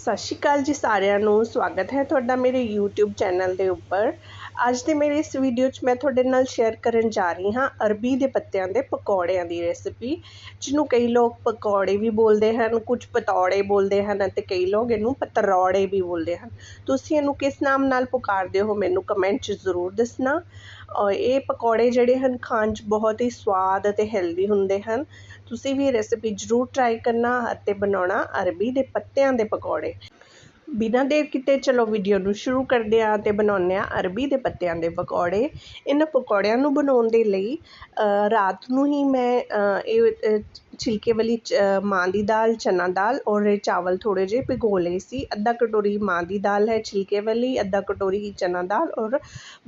ਸਤਿ ਸ਼੍ਰੀ ਅਕਾਲ ਜੀ ਸਾਰਿਆਂ ਨੂੰ। ਸਵਾਗਤ ਹੈ ਤੁਹਾਡਾ ਮੇਰੇ YouTube ਚੈਨਲ ਦੇ ਉੱਪਰ। ਅੱਜ ਦੇ ਮੇਰੀ ਇਸ ਵੀਡੀਓ 'ਚ ਮੈਂ ਤੁਹਾਡੇ ਨਾਲ ਸ਼ੇਅਰ ਕਰਨ ਜਾ ਰਹੀ ਹਾਂ ਅਰਬੀ ਦੇ ਪੱਤਿਆਂ ਦੇ ਪਕੌੜਿਆਂ ਦੀ ਰੈਸਿਪੀ ਜਿਹਨੂੰ ਕਈ ਲੋਕ ਪਕੌੜੇ ਵੀ ਬੋਲਦੇ ਹਨ, ਕੁਝ ਪਤੌੜੇ ਬੋਲਦੇ ਹਨ ਅਤੇ ਕਈ ਲੋਕ ਇਹਨੂੰ ਪਤਰੌੜੇ ਵੀ ਬੋਲਦੇ ਹਨ। ਤੁਸੀਂ ਇਹਨੂੰ ਕਿਸ ਨਾਮ ਨਾਲ ਪੁਕਾਰਦੇ ਹੋ ਮੈਨੂੰ ਕਮੈਂਟ 'ਚ ਜ਼ਰੂਰ ਦੱਸਣਾ। ਇਹ ਪਕੌੜੇ ਜਿਹੜੇ ਹਨ, ਖਾਣ 'ਚ ਬਹੁਤ ਹੀ ਸਵਾਦ ਅਤੇ ਹੈਲਦੀ ਹੁੰਦੇ ਹਨ। ਤੁਸੀਂ ਵੀ ਇਹ ਰੈਸਿਪੀ ਜ਼ਰੂਰ ਟਰਾਈ ਕਰਨਾ ਅਤੇ ਬਣਾਉਣਾ ਅਰਬੀ ਦੇ ਪੱਤਿਆਂ ਦੇ ਪਕੌੜੇ। ਬਿਨਾਂ ਦੇਰ ਕਿਤੇ ਚਲੋ ਵੀਡੀਓ ਨੂੰ ਸ਼ੁਰੂ ਕਰਦੇ ਆ ਤੇ ਬਣਾਉਂਦੇ ਆ ਅਰਬੀ ਦੇ ਪੱਤਿਆਂ ਦੇ ਪਕੌੜੇ। ਇਹਨਾਂ ਪਕੌੜਿਆਂ ਨੂੰ ਬਣਾਉਣ ਦੇ ਲਈ ਰਾਤ ਨੂੰ ਹੀ ਮੈਂ ਇਹ ਛਿਲਕੇ ਵਾਲੀ ਮਾਂ ਦੀ ਦਾਲ, ਚਨਾ ਦਾਲ ਔਰ ਚਾਵਲ ਥੋੜੇ ਜਿਹੇ ਭਿਗੋ ਲਏ ਸੀ। ਅੱਧਾ ਕਟੋਰੀ ਮਾਂ ਦੀ ਦਾਲ ਹੈ ਛਿਲਕੇ ਵਾਲੀ, ਅੱਧਾ ਕਟੋਰੀ ਚਨਾ ਦਾਲ ਔਰ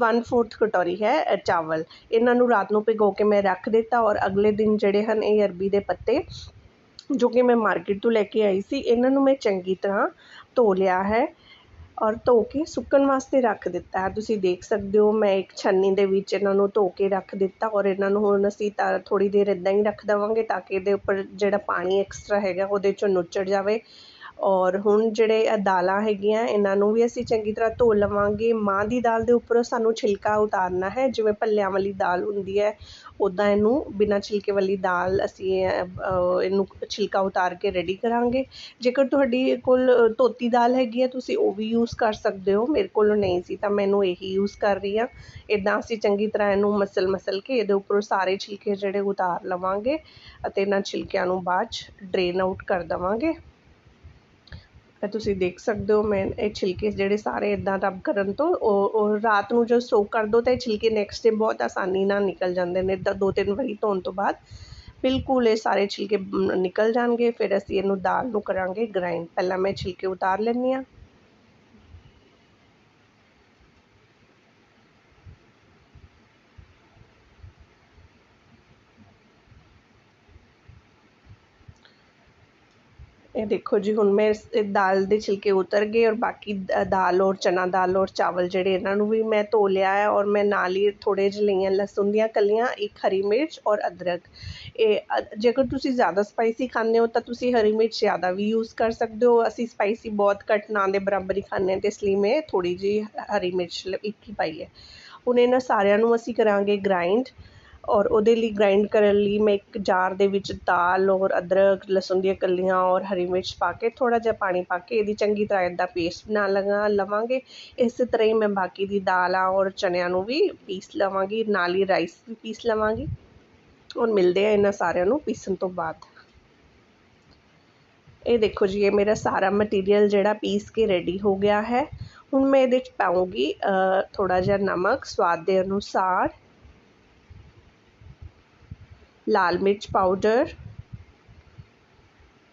1/4 ਕਟੋਰੀ ਹੈ ਚਾਵਲ। ਇਹਨਾਂ ਨੂੰ ਰਾਤ ਨੂੰ ਭਿਗੋ ਕੇ ਮੈਂ ਰੱਖ ਦਿੱਤਾ ਔਰ ਅਗਲੇ ਦਿਨ ਜਿਹੜੇ ਹਨ ਇਹ ਅਰਬੀ ਦੇ ਪੱਤੇ, ਜੋ ਕਿ ਮੈਂ ਮਾਰਕੀਟ ਤੋਂ ਲੈ ਕੇ ਆਈ ਸੀ, ਇਹਨਾਂ ਨੂੰ ਮੈਂ ਚੰਗੀ ਤਰ੍ਹਾਂ ਧੋ ਲਿਆ ਹੈ ਔਰ ਧੋ ਕੇ ਸੁੱਕਣ ਵਾਸਤੇ ਰੱਖ ਦਿੱਤਾ ਹੈ। ਤੁਸੀਂ ਦੇਖ ਸਕਦੇ ਹੋ, ਮੈਂ ਇੱਕ ਛੰਨੀ ਦੇ ਵਿੱਚ ਇਹਨਾਂ ਨੂੰ ਧੋ ਕੇ ਰੱਖ ਦਿੱਤਾ ਔਰ ਇਹਨਾਂ ਨੂੰ ਹੁਣ ਅਸੀਂ ਤਾਂ ਥੋੜ੍ਹੀ ਦੇਰ ਇੱਦਾਂ ਹੀ ਰੱਖ ਦੇਵਾਂਗੇ ਤਾਂ ਕਿ ਇਹਦੇ ਉੱਪਰ ਜਿਹੜਾ ਪਾਣੀ ਐਕਸਟਰਾ ਹੈਗਾ ਉਹਦੇ ਚੋਂ ਨੁੱਚੜ ਜਾਵੇ। ਔਰ ਹੁਣ ਜਿਹੜੇ ਦਾਲਾਂ ਹੈਗੀਆਂ, ਇਹਨਾਂ ਨੂੰ ਵੀ ਅਸੀਂ ਚੰਗੀ ਤਰ੍ਹਾਂ ਧੋ ਲਵਾਂਗੇ। ਮਾਂਹ ਦੀ ਦਾਲ ਦੇ ਉੱਪਰੋਂ ਸਾਨੂੰ ਛਿਲਕਾ ਉਤਾਰਨਾ ਹੈ, ਜਿਵੇਂ ਭੱਲਿਆਂ ਵਾਲੀ ਦਾਲ ਹੁੰਦੀ ਹੈ ਉੱਦਾਂ ਇਹਨੂੰ ਬਿਨਾਂ ਛਿਲਕੇ ਵਾਲੀ ਦਾਲ ਅਸੀਂ ਇਹਨੂੰ ਛਿਲਕਾ ਉਤਾਰ ਕੇ ਰੈਡੀ ਕਰਾਂਗੇ। ਜੇਕਰ ਤੁਹਾਡੀ ਕੋਲ ਧੋਤੀ ਦਾਲ ਹੈਗੀ ਹੈ, ਤੁਸੀਂ ਉਹ ਵੀ ਯੂਜ਼ ਕਰ ਸਕਦੇ ਹੋ। ਮੇਰੇ ਕੋਲ ਨਹੀਂ ਸੀ, ਤਾਂ ਮੈਨੂੰ ਇਹੀ ਯੂਜ਼ ਕਰ ਰਹੀ ਹਾਂ। ਇੱਦਾਂ ਅਸੀਂ ਚੰਗੀ ਤਰ੍ਹਾਂ ਇਹਨੂੰ ਮਸਲ ਮਸਲ ਕੇ ਇਹਦੇ ਉੱਪਰੋਂ ਸਾਰੇ ਛਿਲਕੇ ਜਿਹੜੇ ਉਤਾਰ ਲਵਾਂਗੇ ਅਤੇ ਇਹਨਾਂ ਛਿਲਕਿਆਂ ਨੂੰ ਬਾਅਦ 'ਚ ਡਰੇਨ ਆਊਟ ਕਰ ਦੇਵਾਂਗੇ। ਤਾਂ ਤੁਸੀਂ ਦੇਖ ਸਕਦੇ ਹੋ, ਮੈਂ ਇਹ ਛਿਲਕੇ ਜਿਹੜੇ ਸਾਰੇ ਇੱਦਾਂ ਰਬ ਕਰਨ ਤੋਂ, ਉਹ ਉਹ ਰਾਤ ਨੂੰ ਜਦੋਂ ਸੋਕ ਕਰ ਦਿਉ ਤਾਂ ਇਹ ਛਿਲਕੇ ਨੈਕਸਟ ਡੇ ਬਹੁਤ ਆਸਾਨੀ ਨਾਲ ਨਿਕਲ ਜਾਂਦੇ ਨੇ ਇੱਦਾਂ ਦੋ ਤਿੰਨ ਵਾਰੀ ਧੋਣ ਤੋਂ ਬਾਅਦ। ਬਿਲਕੁਲ ਇਹ ਸਾਰੇ ਛਿਲਕੇ ਨਿਕਲ ਜਾਣਗੇ, ਫਿਰ ਅਸੀਂ ਇਹਨੂੰ ਦਾਲ ਨੂੰ ਕਰਾਂਗੇ ਗ੍ਰਾਈਂਡ ਪਹਿਲਾਂ ਮੈਂ ਛਿਲਕੇ ਉਤਾਰ ਲੈਂਦੀ ਹਾਂ। ਇਹ ਦੇਖੋ ਜੀ, ਹੁਣ ਮੈਂ ਇਸ ਦਾਲ ਦੇ ਛਿਲਕੇ ਉਤਰ ਗਏ ਔਰ ਬਾਕੀ ਦਾਲ ਔਰ ਚਨਾ ਦਾਲ ਔਰ ਚਾਵਲ ਜਿਹੜੇ ਇਹਨਾਂ ਨੂੰ ਵੀ ਮੈਂ ਧੋ ਲਿਆ ਹੈ ਔਰ ਮੈਂ ਨਾਲ ਹੀ ਥੋੜ੍ਹੇ ਜਿਹੇ ਲਈਆਂ ਲਸਣ ਦੀਆਂ ਕਲੀਆਂ, ਇੱਕ ਹਰੀ ਮਿਰਚ ਔਰ ਅਦਰਕ। ਇਹ ਜੇਕਰ ਤੁਸੀਂ ਜ਼ਿਆਦਾ ਸਪਾਈਸੀ ਖਾਂਦੇ ਹੋ ਤਾਂ ਤੁਸੀਂ ਹਰੀ ਮਿਰਚ ਜ਼ਿਆਦਾ ਵੀ ਯੂਜ਼ ਕਰ ਸਕਦੇ ਹੋ। ਅਸੀਂ ਸਪਾਈਸੀ ਬਹੁਤ ਘੱਟ ਨਾ ਦੇ ਬਰਾਬਰ ਹੀ ਖਾਂਦੇ ਹਾਂ ਅਤੇ ਇਸ ਲਈ ਮੈਂ ਥੋੜ੍ਹੀ ਜਿਹੀ ਹਰੀ ਮਿਰਚ ਇੱਕ ਹੀ ਪਾਈ ਹੈ। ਹੁਣ ਇਹਨਾਂ ਸਾਰਿਆਂ ਨੂੰ ਅਸੀਂ ਕਰਾਂਗੇ ਗ੍ਰਾਈਂਡ ਔਰ ਉਹਦੇ ਲਈ ਗ੍ਰਾਈਂਡ ਕਰਨ ਲਈ ਮੈਂ ਇੱਕ ਜਾਰ ਦੇ ਵਿੱਚ ਦਾਲ ਔਰ ਅਦਰਕ, ਲਸਣ ਦੀਆਂ ਕਲੀਆਂ ਔਰ ਹਰੀ ਮਿਰਚ ਪਾ ਕੇ ਥੋੜ੍ਹਾ ਜਿਹਾ ਪਾਣੀ ਪਾ ਕੇ ਇਹਦੀ ਚੰਗੀ ਤਰ੍ਹਾਂ ਇੱਦਾਂ ਪੇਸਟ ਬਣਾ ਲਗਾ ਲਵਾਂਗੇ। ਇਸੇ ਤਰ੍ਹਾਂ ਹੀ ਮੈਂ ਬਾਕੀ ਦੀ ਦਾਲਾਂ ਔਰ ਚਨਿਆਂ ਨੂੰ ਵੀ ਪੀਸ ਲਵਾਂਗੀ, ਨਾਲ ਹੀ ਰਾਈਸ ਵੀ ਪੀਸ ਲਵਾਂਗੀ। ਔਰ ਮਿਲਦੇ ਆ ਇਹਨਾਂ ਸਾਰਿਆਂ ਨੂੰ ਪੀਸਣ ਤੋਂ ਬਾਅਦ। ਇਹ ਦੇਖੋ ਜੀ, ਇਹ ਮੇਰਾ ਸਾਰਾ ਮਟੀਰੀਅਲ ਜਿਹੜਾ ਪੀਸ ਕੇ ਰੈਡੀ ਹੋ ਗਿਆ ਹੈ। ਹੁਣ ਮੈਂ ਇਹਦੇ 'ਚ ਪਾਉਂਗੀ ਥੋੜ੍ਹਾ ਜਿਹਾ ਨਮਕ, ਸਵਾਦ ਦੇ ਅਨੁਸਾਰ। ਲਾਲ ਮਿਰਚ ਪਾਊਡਰ।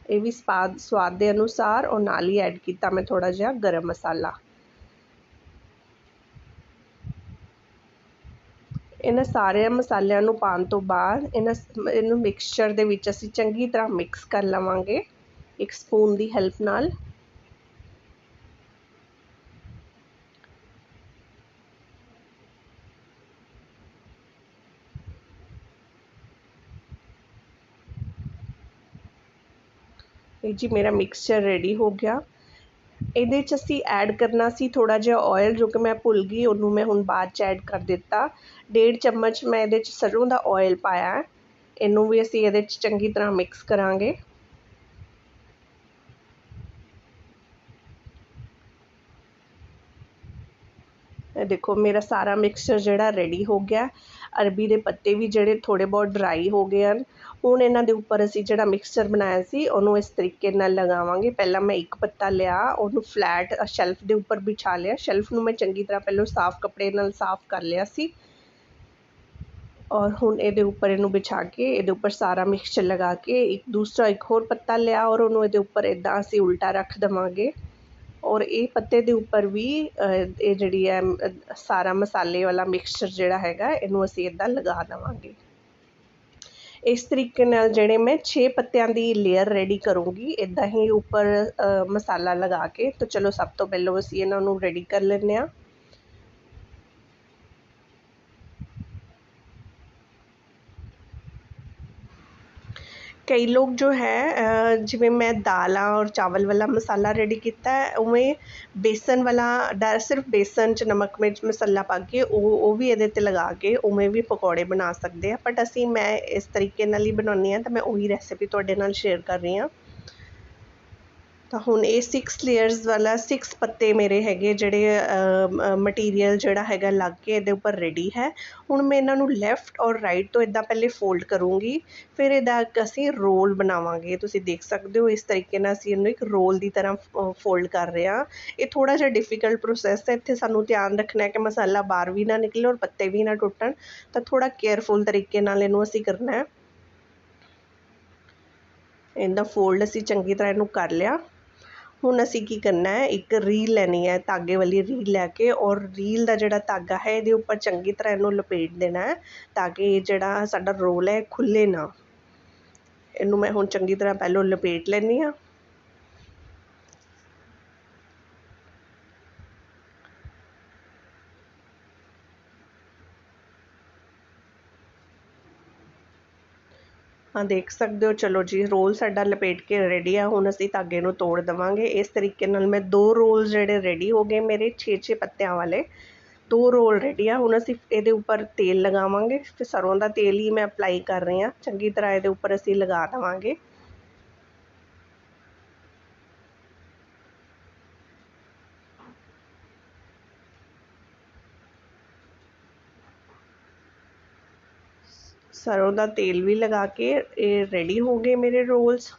ਇਹ ਵੀ ਸਵਾਦ ਸਵਾਦ ਦੇ ਅਨੁਸਾਰ ਔਰ ਨਾਲ ਹੀ ਐਡ ਕੀਤਾ ਮੈਂ ਥੋੜਾ ਜਿਹਾ ਗਰਮ ਮਸਾਲਾ। ਇਹਨਾਂ ਸਾਰੇ ਮਸਾਲਿਆਂ ਨੂੰ ਪਾਉਣ ਤੋਂ ਬਾਅਦ ਇਹਨਾਂ ਇਹਨੂੰ ਮਿਕਸਚਰ ਦੇ ਵਿੱਚ ਅਸੀਂ ਚੰਗੀ ਤਰ੍ਹਾਂ ਮਿਕਸ ਕਰ ਲਵਾਂਗੇ। ਇੱਕ ਸਪੂਨ ਦੀ ਹੈਲਪ ਨਾਲ। ਜੀ ਮੇਰਾ ਮਿਕਸਚਰ ਰੈਡੀ ਹੋ ਗਿਆ ਇਹਦੇ 'ਚ ਅਸੀਂ ਐਡ ਕਰਨਾ ਸੀ ਥੋੜਾ ਜਿਹਾ ਆਇਲ ਜੋ ਕਿ ਮੈਂ ਭੁੱਲ ਗਈ ਉਹਨੂੰ ਮੈਂ ਹੁਣ ਬਾਅਦ 'ਚ ਐਡ ਕਰ ਦਿੱਤਾ ਡੇਢ ਚਮਚ ਮੈਂ ਇਹਦੇ 'ਚ ਸਰੋਂ ਦਾ ਆਇਲ ਪਾਇਆ ਇਹਨੂੰ ਵੀ ਅਸੀਂ ਇਹਦੇ 'ਚ ਚੰਗੀ ਤਰ੍ਹਾਂ ਮਿਕਸ ਕਰਾਂਗੇ ਇਹ ਦੇਖੋ ਮੇਰਾ ਸਾਰਾ ਮਿਕਸਚਰ ਜਿਹੜਾ ਰੈਡੀ ਹੋ ਗਿਆ ਅਰਬੀ ਦੇ ਪੱਤੇ ਵੀ ਜਿਹੜੇ ਥੋੜੇ ਬਹੁਤ ਡਰਾਈ ਹੋ ਗਏ ਹਨ ਹੁਣ ਇਹਨਾਂ ਦੇ ਉੱਪਰ ਅਸੀਂ ਜਿਹੜਾ ਮਿਕਸਚਰ ਬਣਾਇਆ ਸੀ, ਉਹਨੂੰ ਇਸ ਤਰੀਕੇ ਨਾਲ ਲਗਾਵਾਂਗੇ। ਪਹਿਲਾਂ ਮੈਂ ਇੱਕ ਪੱਤਾ ਲਿਆ, ਉਹਨੂੰ ਫਲੈਟ ਸ਼ੈਲਫ ਦੇ ਉੱਪਰ ਵਿਛਾ ਲਿਆ। ਸ਼ੈਲਫ ਨੂੰ ਮੈਂ ਚੰਗੀ ਤਰ੍ਹਾਂ ਪਹਿਲਾਂ ਸਾਫ਼ ਕੱਪੜੇ ਨਾਲ ਸਾਫ਼ ਕਰ ਲਿਆ ਸੀ। ਔਰ ਹੁਣ ਇਹਦੇ ਉੱਪਰ ਇਹਨੂੰ ਵਿਛਾ ਕੇ, ਇਹਦੇ ਉੱਪਰ ਸਾਰਾ ਮਿਕਸਚਰ ਲਗਾ ਕੇ, ਇੱਕ ਦੂਸਰਾ ਇੱਕ ਹੋਰ ਪੱਤਾ ਲਿਆ ਔਰ ਉਹਨੂੰ ਇਹਦੇ ਉੱਪਰ ਇਦਾਂ ਅਸੀਂ ਉਲਟਾ ਰੱਖ ਦਵਾਂਗੇ। ਔਰ ਇਹ ਪੱਤੇ ਦੇ ਉੱਪਰ ਵੀ ਇਹ ਜਿਹੜੀ ਹੈ ਸਾਰਾ ਮਸਾਲੇ ਵਾਲਾ ਮਿਕਸਚਰ ਜਿਹੜਾ ਹੈਗਾ, ਇਹਨੂੰ ਅਸੀਂ ਇਦਾਂ ਲਗਾ ਦੇਵਾਂਗੇ। ਇਸ ਤਰੀਕੇ ਨਾਲ ਜਿਹੜੇ ਮੈਂ ਛੇ ਪੱਤਿਆਂ ਦੀ ਲੇਅਰ ਰੈਡੀ ਕਰੂੰਗੀ। ਇੱਦਾਂ ਹੀ ਉੱਪਰ ਮਸਾਲਾ ਲਗਾ ਕੇ। ਤਾਂ ਚਲੋ ਸਭ ਤੋਂ ਪਹਿਲਾਂ ਅਸੀਂ ਇਹਨਾਂ ਨੂੰ ਰੈਡੀ ਕਰ ਲੈਂਦੇ ਹਾਂ। ਕਈ ਲੋਕ ਜੋ ਹੈ ਜਿਵੇਂ ਮੈਂ ਦਾਲਾਂ ਔਰ ਚਾਵਲ ਵਾਲਾ ਮਸਾਲਾ ਰੈਡੀ ਕੀਤਾ ਉਵੇਂ ਬੇਸਨ ਵਾਲਾ ਡਾ, ਸਿਰਫ ਬੇਸਨ 'ਚ ਨਮਕ ਮਿਰਚ ਮਸਾਲਾ ਪਾ ਕੇ ਉਹ ਉਹ ਵੀ ਇਹਦੇ 'ਤੇ ਲਗਾ ਕੇ ਉਵੇਂ ਵੀ ਪਕੌੜੇ ਬਣਾ ਸਕਦੇ ਆ ਬਟ ਅਸੀਂ ਮੈਂ ਇਸ ਤਰੀਕੇ ਨਾਲ ਹੀ ਬਣਾਉਂਦੀ ਹਾਂ, ਤਾਂ ਮੈਂ ਉਹੀ ਰੈਸਿਪੀ ਤੁਹਾਡੇ ਨਾਲ ਸ਼ੇਅਰ ਕਰ ਰਹੀ ਹਾਂ। ਤਾਂ ਹੁਣ ਇਹ ਸਿਕਸ ਲੇਅਰਸ ਵਾਲਾ ਸਿਕਸ ਪੱਤੇ ਮੇਰੇ ਹੈਗੇ ਜਿਹੜੇ ਮਟੀਰੀਅਲ ਜਿਹੜਾ ਹੈਗਾ ਲੱਗ ਕੇ ਇਹਦੇ ਉੱਪਰ ਰੈਡੀ ਹੈ। ਹੁਣ ਮੈਂ ਇਹਨਾਂ ਨੂੰ ਲੈਫਟ ਔਰ ਰਾਈਟ ਤੋਂ ਇੱਦਾਂ ਪਹਿਲੇ ਫੋਲਡ ਕਰੂੰਗੀ। ਫਿਰ ਇਹਦਾ ਅਸੀਂ ਰੋਲ ਬਣਾਵਾਂਗੇ। ਤੁਸੀਂ ਦੇਖ ਸਕਦੇ ਹੋ ਇਸ ਤਰੀਕੇ ਨਾਲ ਅਸੀਂ ਇਹਨੂੰ ਇੱਕ ਰੋਲ ਦੀ ਤਰ੍ਹਾਂ ਫੋਲਡ ਕਰ ਰਹੇ ਹਾਂ। ਇਹ ਥੋੜਾ ਜਿਹਾ ਡਿਫਿਕਲਟ ਪ੍ਰੋਸੈਸ ਹੈ। ਇੱਥੇ ਸਾਨੂੰ ਧਿਆਨ ਰੱਖਣਾ ਹੈ ਕਿ ਮਸਾਲਾ ਬਾਹਰ ਵੀ ਨਾ ਨਿਕਲੇ ਔਰ ਪੱਤੇ ਵੀ ਨਾ ਟੁੱਟਣ। ਤਾਂ ਥੋੜਾ ਕੇਅਰਫੁਲ ਤਰੀਕੇ ਨਾਲ ਇਹਨੂੰ ਅਸੀਂ ਕਰਨਾ ਹੈ। ਇਹਦਾ ਫੋਲਡ ਅਸੀਂ ਚੰਗੀ ਤਰ੍ਹਾਂ ਇਹਨੂੰ ਕਰ ਲਿਆ। ਹੁਣ ਅਸੀਂ ਕੀ ਕਰਨਾ ਹੈ? ਇੱਕ ਰੀਲ ਲੈਣੀ ਹੈ, ਧਾਗੇ ਵਾਲੀ ਰੀਲ ਲੈ ਕੇ ਔਰ ਰੀਲ ਦਾ ਜਿਹੜਾ ਧਾਗਾ ਹੈ, ਇਹਦੇ ਉੱਪਰ ਚੰਗੀ ਤਰ੍ਹਾਂ ਇਹਨੂੰ ਲਪੇਟ ਦੇਣਾ ਹੈ ਤਾਂ ਕਿ ਜਿਹੜਾ ਸਾਡਾ ਰੋਲ ਹੈ ਖੁੱਲ੍ਹੇ ਨਾ। ਇਹਨੂੰ ਮੈਂ ਹੁਣ ਚੰਗੀ ਤਰ੍ਹਾਂ ਪਹਿਲੋਂ ਲਪੇਟ ਲੈਂਦੀ ਹਾਂ। ਹਾਂ, ਦੇਖ ਸਕਦੇ ਹੋ। ਚਲੋ ਜੀ, ਰੋਲ ਸਾਡਾ ਲਪੇਟ ਕੇ ਰੈਡੀ ਆ। ਹੁਣ ਅਸੀਂ ਧਾਗੇ ਨੂੰ ਤੋੜ ਦੇਵਾਂਗੇ। ਇਸ ਤਰੀਕੇ ਨਾਲ ਮੈਂ ਦੋ ਰੋਲ ਜਿਹੜੇ ਰੈਡੀ ਹੋ ਗਏ ਮੇਰੇ 6-6 ਪੱਤਿਆਂ ਵਾਲੇ। ਦੋ ਰੋਲ ਰੈਡੀ ਆ। ਹੁਣ ਅਸੀਂ ਇਹਦੇ ਉੱਪਰ ਤੇਲ ਲਗਾਵਾਂਗੇ। ਫਿਰ ਸਰੋਂ ਦਾ ਤੇਲ ਹੀ ਮੈਂ ਅਪਲਾਈ ਕਰ ਰਹੀ ਹਾਂ। ਚੰਗੀ ਤਰ੍ਹਾਂ ਇਹਦੇ ਉੱਪਰ ਅਸੀਂ ਲਗਾ ਦੇਵਾਂਗੇ। ਸਰੋਂ ਦਾ ਤੇਲ ਵੀ ਲਗਾ ਕੇ ਇਹ ਰੈਡੀ ਹੋ ਗਏ ਮੇਰੇ ਰੋਲਸ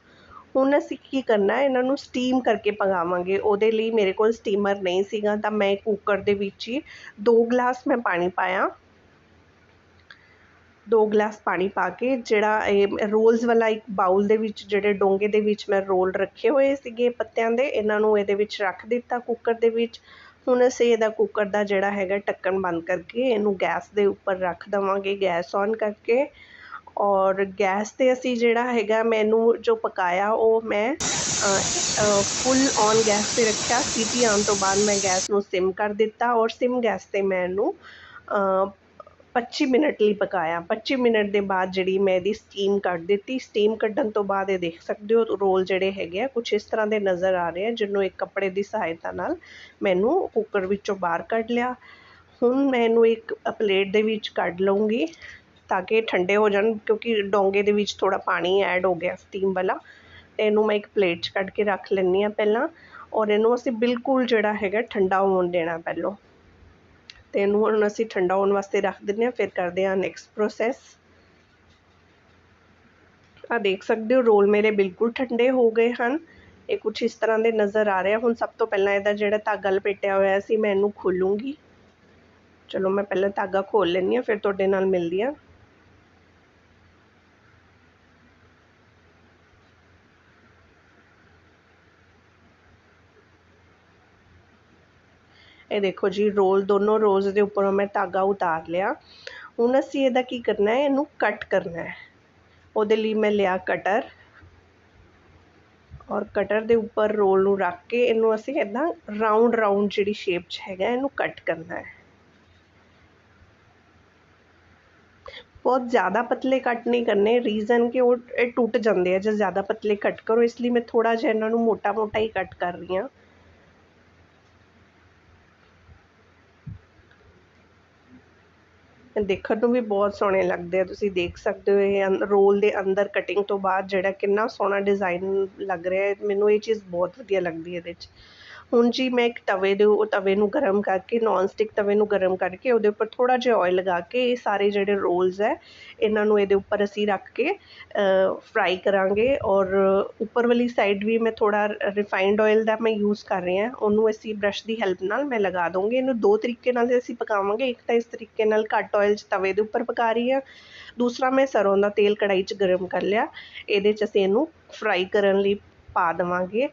ਹੁਣ ਅਸੀਂ ਕੀ ਕਰਨਾ, ਇਹਨਾਂ ਨੂੰ ਸਟੀਮ ਕਰਕੇ ਪਕਾਵਾਂਗੇ। ਉਹਦੇ ਲਈ ਮੇਰੇ ਕੋਲ ਸਟੀਮਰ ਨਹੀਂ ਸੀਗਾ, ਤਾਂ ਮੈਂ ਕੁੱਕਰ ਦੇ ਵਿੱਚ ਹੀ ਦੋ ਗਲਾਸ ਮੈਂ ਪਾਣੀ ਪਾਇਆ। ਦੋ ਗਲਾਸ ਪਾਣੀ ਪਾ ਕੇ ਜਿਹੜਾ ਇਹ ਰੋਲਸ ਵਾਲਾ ਇੱਕ ਬਾਉਲ ਦੇ ਵਿੱਚ, ਜਿਹੜੇ ਡੋਂਗੇ ਦੇ ਵਿੱਚ ਮੈਂ ਰੋਲ ਰੱਖੇ ਹੋਏ ਸੀਗੇ ਪੱਤਿਆਂ ਦੇ, ਇਹਨਾਂ ਨੂੰ ਇਹਦੇ ਵਿੱਚ ਰੱਖ ਦਿੱਤਾ ਕੁੱਕਰ ਦੇ ਵਿੱਚ। ਹੁਣ ਅਸੀਂ ਇਹਦਾ ਕੁੱਕਰ ਦਾ ਜਿਹੜਾ ਹੈਗਾ ਢੱਕਣ ਬੰਦ ਕਰਕੇ ਇਹਨੂੰ ਗੈਸ ਦੇ ਉੱਪਰ ਰੱਖ ਦੇਵਾਂਗੇ ਗੈਸ ਔਨ ਕਰਕੇ ਔਰ ਗੈਸ 'ਤੇ ਅਸੀਂ ਜਿਹੜਾ ਹੈਗਾ ਮੈਨੂੰ ਜੋ ਪਕਾਇਆ ਉਹ ਮੈਂ ਫੁੱਲ ਔਨ ਗੈਸ 'ਤੇ ਰੱਖਿਆ। ਸੀਟੀ ਆਉਣ ਤੋਂ ਬਾਅਦ ਮੈਂ ਗੈਸ ਨੂੰ ਸਿਮ ਕਰ ਦਿੱਤਾ ਔਰ ਸਿਮ ਗੈਸ 'ਤੇ ਮੈਂ ਇਹਨੂੰ 25 ਮਿੰਟ ਲਈ ਪਕਾਇਆ। 25 ਮਿੰਟ ਦੇ ਬਾਅਦ ਜਿਹੜੀ ਮੈਂ ਇਹਦੀ ਸਟੀਮ ਕੱਢ ਦਿੱਤੀ। ਸਟੀਮ ਕੱਢਣ ਤੋਂ ਬਾਅਦ ਇਹ ਦੇਖ ਸਕਦੇ ਹੋ ਰੋਲ ਜਿਹੜੇ ਹੈਗੇ ਆ, ਕੁਛ ਇਸ ਤਰ੍ਹਾਂ ਦੇ ਨਜ਼ਰ ਆ ਰਹੇ ਆ, ਜਿਹਨੂੰ ਇੱਕ ਕੱਪੜੇ ਦੀ ਸਹਾਇਤਾ ਨਾਲ ਮੈਨੂੰ ਕੁੱਕਰ ਵਿੱਚੋਂ ਬਾਹਰ ਕੱਢ ਲਿਆ। ਹੁਣ ਮੈਂ ਇਹਨੂੰ ਇੱਕ ਪਲੇਟ ਦੇ ਵਿੱਚ ਕੱਢ ਲਊਂਗੀ ਤਾਂ ਕਿ ਠੰਡੇ ਹੋ ਜਾਣ, ਕਿਉਂਕਿ ਡੋਂਗੇ ਦੇ ਵਿੱਚ ਥੋੜਾ ਪਾਣੀ ਐਡ ਹੋ ਗਿਆ ਸਟੀਮ ਵਾਲਾ। ਤੇ ਇਹਨੂੰ ਮੈਂ ਇੱਕ ਪਲੇਟ 'ਚ ਕੱਢ ਕੇ ਰੱਖ ਲੈਂਦੀ ਆ ਪਹਿਲਾਂ। ਔਰ ਇਹਨੂੰ ਅਸੀਂ ਬਿਲਕੁਲ ਜਿਹੜਾ ਹੈਗਾ ਠੰਡਾ ਹੋਣ ਦੇਣਾ ਪਹਿਲਾਂ। ਅਤੇ ਇਹਨੂੰ ਹੁਣ ਅਸੀਂ ਠੰਡਾ ਹੋਣ ਵਾਸਤੇ ਰੱਖ ਦਿੰਦੇ ਹਾਂ, ਫਿਰ ਕਰਦੇ ਹਾਂ ਨੈਕਸਟ ਪ੍ਰੋਸੈਸ ਆ ਦੇਖ ਸਕਦੇ ਹੋ, ਰੋਲ ਮੇਰੇ ਬਿਲਕੁਲ ਠੰਡੇ ਹੋ ਗਏ ਹਨ। ਇਹ ਕੁਝ ਇਸ ਤਰ੍ਹਾਂ ਦੇ ਨਜ਼ਰ ਆ ਰਿਹਾ ਹੁਣ ਸਭ ਤੋਂ ਪਹਿਲਾਂ ਇਹਦਾ ਜਿਹੜਾ ਧਾਗਾ ਲਪੇਟਿਆ ਹੋਇਆ ਸੀ, ਮੈਂ ਇਹਨੂੰ ਖੋਲੂੰਗੀ। ਚਲੋ, ਮੈਂ ਪਹਿਲਾਂ ਧਾਗਾ ਖੋਲ ਲੈਂਦੀ ਹਾਂ, ਫਿਰ ਤੁਹਾਡੇ ਨਾਲ ਮਿਲਦੀ ਹਾਂ। ਇਹ ਦੇਖੋ ਜੀ, ਰੋਲ ਦੋਨੋਂ ਰੋਜ਼ ਦੇ ਉੱਪਰੋਂ ਮੈਂ ਧਾਗਾ ਉਤਾਰ ਲਿਆ। ਹੁਣ ਅਸੀਂ ਇਹਦਾ ਕੀ ਕਰਨਾ ਹੈ? ਇਹਨੂੰ ਕੱਟ ਕਰਨਾ ਹੈ। ਉਹਦੇ ਲਈ ਮੈਂ ਲਿਆ ਕਟਰ ਔਰ ਕਟਰ ਦੇ ਉੱਪਰ ਰੋਲ ਨੂੰ ਰੱਖ ਕੇ ਇਹਨੂੰ ਅਸੀਂ ਇਦਾਂ ਰਾਉਂਡ ਰਾਉਂਡ ਜਿਹੜੀ ਸ਼ੇਪ 'ਚ ਹੈਗਾ, ਇਹਨੂੰ ਕੱਟ ਕਰਨਾ ਹੈ। ਬਹੁਤ ਜ਼ਿਆਦਾ ਪਤਲੇ ਕੱਟ ਨਹੀਂ ਕਰਨੇ। ਰੀਜ਼ਨ ਕਿ ਉਹ, ਇਹ ਟੁੱਟ ਜਾਂਦੇ ਆ ਜੇ ਜ਼ਿਆਦਾ ਪਤਲੇ ਕੱਟ ਕਰੋ। ਇਸ ਲਈ ਮੈਂ ਥੋੜਾ ਜਿਹਾ ਇਹਨਾਂ ਨੂੰ ਮੋਟਾ ਮੋਟਾ ਹੀ ਕੱਟ ਕਰ ਰਹੀ ਹਾਂ। ਦੇਖਣ ਨੂੰ ਵੀ ਬਹੁਤ ਸੋਹਣੇ ਲੱਗਦੇ ਆ, ਤੁਸੀਂ ਦੇਖ ਸਕਦੇ ਹੋ ਇਹ ਰੋਲ ਦੇ ਅੰਦਰ ਕਟਿੰਗ ਤੋਂ ਬਾਅਦ ਜਿਹੜਾ ਕਿੰਨਾ ਸੋਹਣਾ ਡਿਜ਼ਾਇਨ ਲੱਗ ਰਿਹਾ ਮੈਨੂੰ ਇਹ ਚੀਜ਼ ਬਹੁਤ ਵਧੀਆ ਲੱਗਦੀ ਇਹਦੇ 'ਚ। ਹੁਣ ਜੀ ਮੈਂ ਇੱਕ ਤਵੇ ਦੇ ਉਹ ਤਵੇ ਨੂੰ ਗਰਮ ਕਰਕੇ ਨੋਨ ਸਟਿਕ ਤਵੇ ਨੂੰ ਗਰਮ ਕਰਕੇ ਉਹਦੇ ਉੱਪਰ ਥੋੜ੍ਹਾ ਜਿਹਾ ਆਇਲ ਲਗਾ ਕੇ ਇਹ ਸਾਰੇ ਜਿਹੜੇ ਰੋਲਸ ਹੈ, ਇਹਨਾਂ ਨੂੰ ਇਹਦੇ ਉੱਪਰ ਅਸੀਂ ਰੱਖ ਕੇ ਫਰਾਈ ਕਰਾਂਗੇ ਔਰ ਉੱਪਰ ਵਾਲੀ ਸਾਈਡ ਵੀ ਮੈਂ ਥੋੜ੍ਹਾ ਰਿਫਾਈਨਡ ਆਇਲ ਦਾ ਮੈਂ ਯੂਜ਼ ਕਰ ਰਹੀ ਹਾਂ, ਉਹਨੂੰ ਅਸੀਂ ਬ੍ਰਸ਼ ਦੀ ਹੈਲਪ ਨਾਲ ਮੈਂ ਲਗਾ ਦੂੰਗੀ ਇਹਨੂੰ ਦੋ ਤਰੀਕੇ ਨਾਲ ਅਸੀਂ ਪਕਾਵਾਂਗੇ, ਇੱਕ ਤਾਂ ਇਸ ਤਰੀਕੇ ਨਾਲ ਘੱਟ ਆਇਲ 'ਚ ਤਵੇ ਦੇ ਉੱਪਰ ਪਕਾ ਰਹੀ ਹਾਂ, ਦੂਸਰਾ ਮੈਂ ਸਰੋਂ ਦਾ ਤੇਲ ਕੜਾਈ 'ਚ ਗਰਮ ਕਰ ਲਿਆ, ਇਹਦੇ 'ਚ ਅਸੀਂ ਇਹਨੂੰ ਫਰਾਈ ਕਰਨ ਲਈ ਪਾ ਦੇਵਾਂਗੇ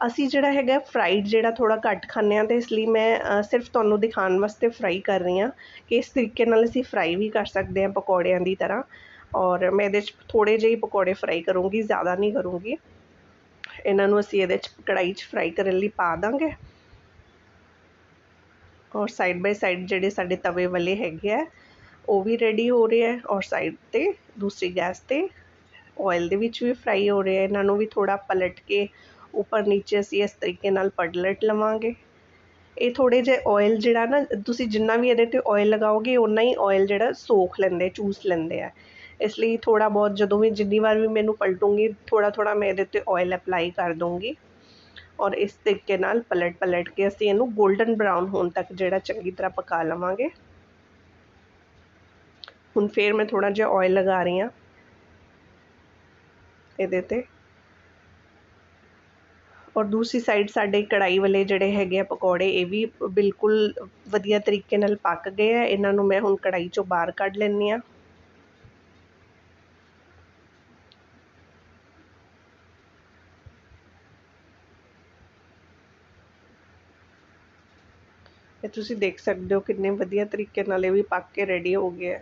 ਅਸੀਂ ਜਿਹੜਾ ਹੈਗਾ ਫਰਾਈਡ ਜਿਹੜਾ ਥੋੜ੍ਹਾ ਘੱਟ ਖਾਂਦੇ ਹਾਂ ਅਤੇ ਇਸ ਲਈ ਮੈਂ ਸਿਰਫ ਤੁਹਾਨੂੰ ਦਿਖਾਉਣ ਵਾਸਤੇ ਫਰਾਈ ਕਰ ਰਹੀ ਹਾਂ ਕਿ ਇਸ ਤਰੀਕੇ ਨਾਲ ਅਸੀਂ ਫਰਾਈ ਵੀ ਕਰ ਸਕਦੇ ਹਾਂ ਪਕੌੜਿਆਂ ਦੀ ਤਰ੍ਹਾਂ ਔਰ ਮੈਂ ਇਹਦੇ 'ਚ ਥੋੜ੍ਹੇ ਜਿਹੇ ਪਕੌੜੇ ਫਰਾਈ ਕਰੂੰਗੀ, ਜ਼ਿਆਦਾ ਨਹੀਂ ਕਰੂੰਗੀ। ਇਹਨਾਂ ਨੂੰ ਅਸੀਂ ਇਹਦੇ 'ਚ ਕੜਾਹੀ 'ਚ ਫਰਾਈ ਕਰਨ ਲਈ ਪਾ ਦਾਂਗੇ। ਔਰ ਸਾਈਡ ਬਾਈ ਸਾਈਡ ਜਿਹੜੇ ਸਾਡੇ ਤਵੇ ਵਾਲੇ ਹੈਗੇ ਆ, ਉਹ ਵੀ ਰੈਡੀ ਹੋ ਰਹੇ ਆ ਔਰ ਸਾਈਡ ਤੇ ਦੂਸਰੀ ਗੈਸ ਤੇ ਆਇਲ ਦੇ ਵਿੱਚ ਵੀ ਫਰਾਈ ਹੋ ਰਹੇ ਆ। ਇਹਨਾਂ ਨੂੰ ਵੀ ਥੋੜਾ ਪਲਟ ਕੇ ਉੱਪਰ ਨੀਚੇ ਅਸੀਂ ਇਸ ਤਰੀਕੇ ਨਾਲ ਪਲਟ ਲਵਾਂਗੇ ਇਹ ਥੋੜੇ ਜਿਹਾ ਆਇਲ ਜਿਹੜਾ ਨਾ ਤੁਸੀਂ ਜਿੰਨਾ ਵੀ ਇਹਦੇ ਤੇ ਆਇਲ ਲਗਾਓਗੇ ਉਨਾ ਹੀ ਆਇਲ ਜਿਹੜਾ ਸੋਖ ਲੈਂਦੇ ਚੂਸ ਲੈਂਦੇ ਆ ਇਸ ਲਈ ਥੋੜਾ ਬਹੁਤ ਜਦੋਂ ਵੀ ਜਿੰਨੀ ਵਾਰ ਵੀ ਮੈਨੂੰ ਪਲਟੂੰਗੀ ਥੋੜਾ ਥੋੜਾ ਮੈਂ ਇਹਦੇ ਤੇ ਆਇਲ ਅਪਲਾਈ ਕਰ ਦੂੰਗੀ ਔਰ ਇਸ ਤਰੀਕੇ ਨਾਲ ਪਲਟ ਪਲਟ ਕੇ ਅਸੀਂ ਇਹਨੂੰ 골ਡਨ ਬ੍ਰਾਊਨ ਹੋਣ ਤੱਕ ਜਿਹੜਾ ਚੰਗੀ ਤਰ੍ਹਾਂ ਪਕਾ ਲਵਾਂਗੇ ਹੁਣ ਫੇਰ ਮੈਂ ਥੋੜਾ ਜਿਹਾ ਆਇਲ ਲਗਾ ਰਹੀ ਹਾਂ ਇਹਦੇ ਤੇ ਔਰ ਦੂਸਰੀ ਸਾਈਡ ਸਾਡੇ ਕੜਾਹੀ ਵਾਲੇ ਜਿਹੜੇ ਹੈਗੇ ਆ ਪਕੌੜੇ, ਇਹ ਵੀ ਬਿਲਕੁਲ ਵਧੀਆ ਤਰੀਕੇ ਨਾਲ ਪੱਕ ਗਏ ਆ। ਇਹਨਾਂ ਨੂੰ ਮੈਂ ਹੁਣ ਕੜਾਹੀ ਚੋਂ ਬਾਹਰ ਕੱਢ ਲੈਂਦੀ ਹਾਂ। ਇਹ ਤੁਸੀਂ ਦੇਖ ਸਕਦੇ ਹੋ ਕਿੰਨੇ ਵਧੀਆ ਤਰੀਕੇ ਨਾਲ ਇਹ ਵੀ ਪੱਕ ਕੇ ਰੈਡੀ ਹੋ ਗਿਆ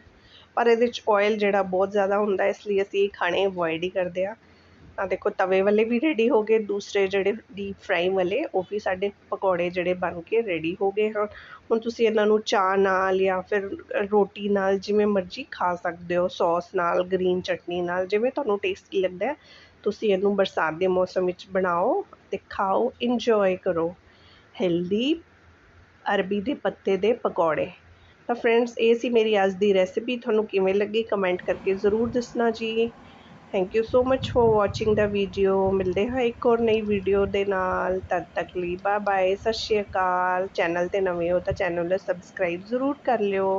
ਪਰ ਇਹਦੇ ਵਿੱਚ ਆਇਲ ਜਿਹੜਾ ਬਹੁਤ ਜ਼ਿਆਦਾ ਹੁੰਦਾ, ਇਸ ਲਈ ਅਸੀਂ ਇਹ ਖਾਣੇ ਅਵੋਇਡ ਹੀ ਕਰਦੇ ਆ ਆ ਦੇਖੋ, ਤਵੇ ਵਾਲੇ ਵੀ ਰੈਡੀ ਹੋ ਗਏ, ਦੂਸਰੇ ਜਿਹੜੇ ਡੀਪ ਫਰਾਈ ਵਾਲੇ, ਉਹ ਵੀ ਸਾਡੇ ਪਕੌੜੇ ਜਿਹੜੇ ਬਣ ਕੇ ਰੈਡੀ ਹੋ ਗਏ ਹਨ। ਹੁਣ ਤੁਸੀਂ ਇਹਨਾਂ ਨੂੰ ਚਾਹ ਨਾਲ ਜਾਂ ਫਿਰ ਰੋਟੀ ਨਾਲ ਜਿਵੇਂ ਮਰਜ਼ੀ ਖਾ ਸਕਦੇ ਹੋ ਸੌਸ ਨਾਲ ਗ੍ਰੀਨ ਚਟਨੀ ਨਾਲ, ਜਿਵੇਂ ਤੁਹਾਨੂੰ ਟੇਸਟੀ ਲੱਗਦਾ ਤੁਸੀਂ ਇਹਨੂੰ ਬਰਸਾਤ ਦੇ ਮੌਸਮ ਵਿੱਚ ਬਣਾਓ ਅਤੇ ਖਾਓ ਇੰਜੋਏ ਕਰੋ। ਹੈਲਦੀ ਅਰਬੀ ਦੇ ਪੱਤੇ ਦੇ ਪਕੌੜੇ। ਤਾਂ ਫਰੈਂਡਸ ਇਹ ਸੀ ਮੇਰੀ ਅੱਜ ਦੀ ਰੈਸਿਪੀ ਤੁਹਾਨੂੰ ਕਿਵੇਂ ਲੱਗੀ? ਕਮੈਂਟ ਕਰਕੇ ਜ਼ਰੂਰ ਦੱਸਣਾ ਜੀ। Thank you so much for watching the video ਮਿਲਦੇ ਹਾਂ ਇੱਕ ਹੋਰ ਨਈ ਵੀਡੀਓ ਦੇ ਨਾਲ। ਤਦ ਤੱਕ ਲਈ ਬਾਏ ਬਾਏ ਸਤਿ ਸ਼੍ਰੀ ਅਕਾਲ। ਚੈਨਲ ਤੇ ਨਵੇਂ ਹੋ ਤਾਂ ਚੈਨਲ ਨੂੰ ਸਬਸਕ੍ਰਾਈਬ ਜ਼ਰੂਰ ਕਰ ਲਿਓ।